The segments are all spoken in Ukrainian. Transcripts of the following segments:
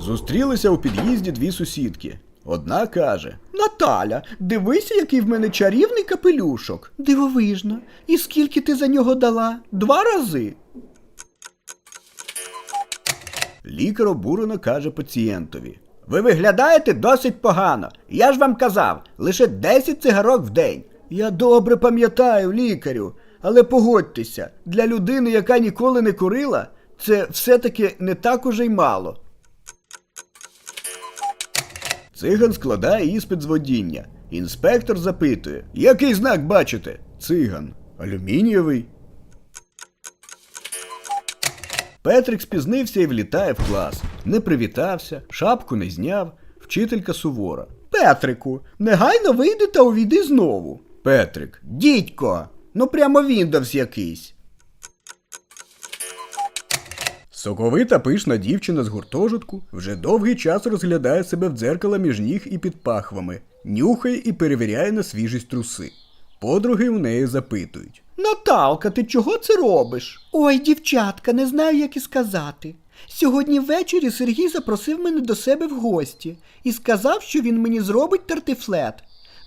Зустрілися у під'їзді дві сусідки. Одна каже: Наталя, дивися, який в мене чарівний капелюшок. Дивовижно. І скільки ти за нього дала? Два рази. Лікар обурено каже пацієнтові. Ви виглядаєте досить погано. Я ж вам казав, лише 10 цигарок в день. Я добре пам'ятаю, лікарю, але погодьтеся, для людини, яка ніколи не курила, це все-таки не так уже й мало. Циган складає іспит з водіння. Інспектор запитує: Який знак бачите? Циган. Алюмінієвий. Петрик спізнився і влітає в клас. Не привітався, шапку не зняв. Вчителька сувора. Петрику, негайно вийди та увійди знову. Петрик. Дідько. Ну прямо Windows якийсь. Соковита пишна дівчина з гуртожитку вже довгий час розглядає себе в дзеркало між ніг і під пахвами, нюхає і перевіряє на свіжість труси. Подруги у неї запитують. Наталка, ти чого це робиш? Ой, дівчатка, не знаю, як і сказати. Сьогодні ввечері Сергій запросив мене до себе в гості і сказав, що він мені зробить тартифлет.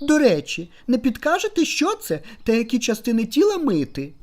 До речі, не підкажете, що це та які частини тіла мити?